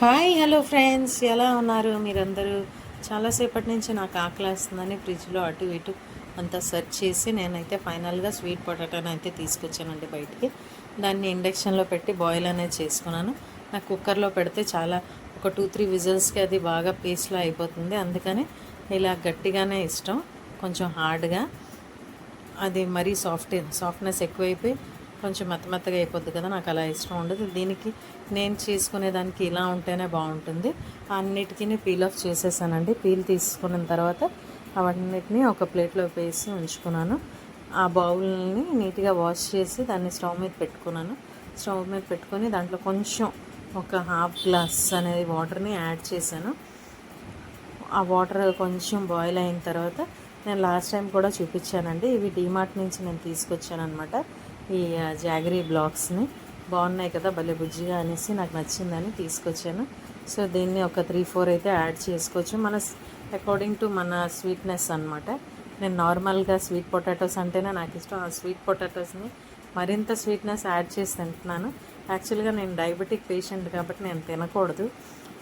Hi hello friends. ఎలా ఉన్నారు మీరందరూ? చాలాసేపటి నుంచి నాకు ఆకలేస్తుందని ఫ్రిడ్జ్లో అటు ఇటు అంతా సెర్చ్ చేసి నేనైతే ఫైనల్గా స్వీట్ పొటాటోని అయితే తీసుకొచ్చానండి బయటికి. దాన్ని ఇండక్షన్లో పెట్టి బాయిల్ అనేది చేసుకున్నాను. నాకు కుక్కర్లో పెడితే చాలా ఒక టూ త్రీ విజిల్స్కి అది బాగా పేస్ట్లో అయిపోతుంది. అందుకని ఇలా గట్టిగానే ఇష్టం కొంచెం హార్డ్గా. అది మరీ సాఫ్ట్ సాఫ్ట్నెస్ ఎక్కువైపోయి కొంచెం మెత్త మెత్తగా అయిపోద్ది కదా నాకు అలా ఇష్టం ఉండదు. దీనికి నేను చేసుకునే దానికి ఇలా ఉంటేనే బాగుంటుంది. అన్నిటికీ పీల్ ఆఫ్ చేసేసానండి. పీల్ తీసుకున్న తర్వాత అవన్నిటిని ఒక ప్లేట్లో వేసి ఉంచుకున్నాను. ఆ బౌల్ని నీట్గా వాష్ చేసి దాన్ని స్టవ్ మీద పెట్టుకున్నాను. స్టవ్ మీద పెట్టుకొని దాంట్లో కొంచెం ఒక హాఫ్ గ్లాస్ అనేది వాటర్ని యాడ్ చేశాను. ఆ వాటర్ కొంచెం బాయిల్ అయిన తర్వాత నేను లాస్ట్ టైం కూడా చూపించానండి. ఇవి డీమార్ట్ నుంచి నేను తీసుకొచ్చాను అనమాట ఈ జాగరీ బ్లాక్స్ని. బాగున్నాయి కదా భలే బుజ్జిగా అనేసి నాకు నచ్చిందని తీసుకొచ్చాను. సో దీన్ని ఒక త్రీ ఫోర్ అయితే యాడ్ చేసుకోవచ్చు. మన అకార్డింగ్ టు మన స్వీట్నెస్ అనమాట నేను నార్మల్గా స్వీట్ పొటాటోస్ అంటేనే నాకు ఇష్టం. ఆ స్వీట్ పొటాటోస్ని మరింత స్వీట్నెస్ యాడ్ చేసి తింటున్నాను. యాక్చువల్గా నేను డయాబెటిక్ పేషెంట్ కాబట్టి నేను తినకూడదు.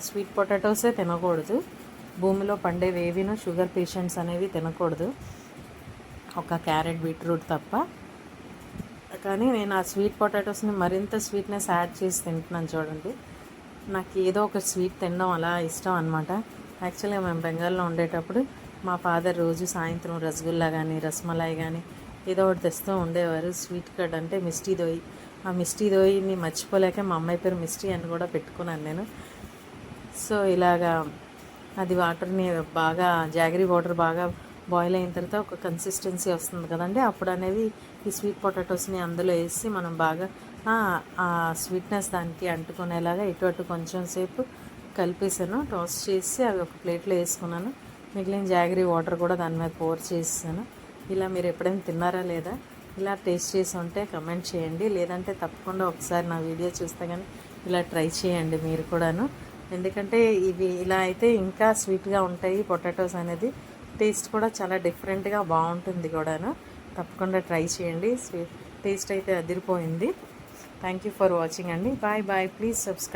స్వీట్ పొటాటోసే తినకూడదు. భూమిలో పండేవి ఏవినో షుగర్ పేషెంట్స్ అనేవి తినకూడదు. ఒక క్యారెట్ బీట్రూట్ తప్ప. కానీ నేను ఆ స్వీట్ పొటాటోస్ని మరింత స్వీట్నెస్ యాడ్ చేసి తింటున్నాను చూడండి. నాకు ఏదో ఒక స్వీట్ తినడం అలా ఇష్టం అనమాట యాక్చువల్గా మేము బెంగాల్లో ఉండేటప్పుడు మా ఫాదర్ రోజు సాయంత్రం రసగుల్లా కానీ రసమలాయి కానీ ఏదో ఒకటి తెస్తూ ఉండేవారు. స్వీట్ కట్ అంటే మిస్టీ దోయి. ఆ మిస్టీ దోయిని మర్చిపోలేక మా అమ్మాయి పేరు మిస్టీ అని కూడా పెట్టుకున్నాను నేను. సో ఇలాగా అది వాటర్ని బాగా జాగరీ వాటర్ బాగా బాయిల్ అయిన తర్వాత ఒక కన్సిస్టెన్సీ వస్తుంది కదండి. అప్పుడు అనేది ఈ స్వీట్ పొటాటోస్ని అందులో వేసి మనం బాగా ఆ, స్వీట్నెస్ దానికి అంటుకునేలాగా ఇటు అటు కొంచెం సేపు కలిపేసాను. టాస్ట్ చేసి అవి ఒక ప్లేట్లో వేసుకున్నాను. మిగిలిన జాగరీ వాటర్ కూడా దాని మీద పోర్ చేసాను ఇలా మీరు ఎప్పుడైనా తిన్నారా లేదా? ఇలా టేస్ట్ చేసి ఉంటే కమెంట్ చేయండి. లేదంటే తప్పకుండా ఒకసారి నా వీడియో చూస్తే కానీ ఇలా ట్రై చేయండి మీరు కూడాను. ఎందుకంటే ఇవి ఇలా అయితే ఇంకా స్వీట్గా ఉంటాయి. పొటాటోస్ అనేది టేస్ట్ కూడా చాలా డిఫరెంట్గా బాగుంటుంది కూడాను. తప్పకుండా ట్రై చేయండి. టేస్ట్ అయితే అదిరిపోయింది. థ్యాంక్ యూ ఫర్ వాచింగ్ అండి. Bye bye. Please subscribe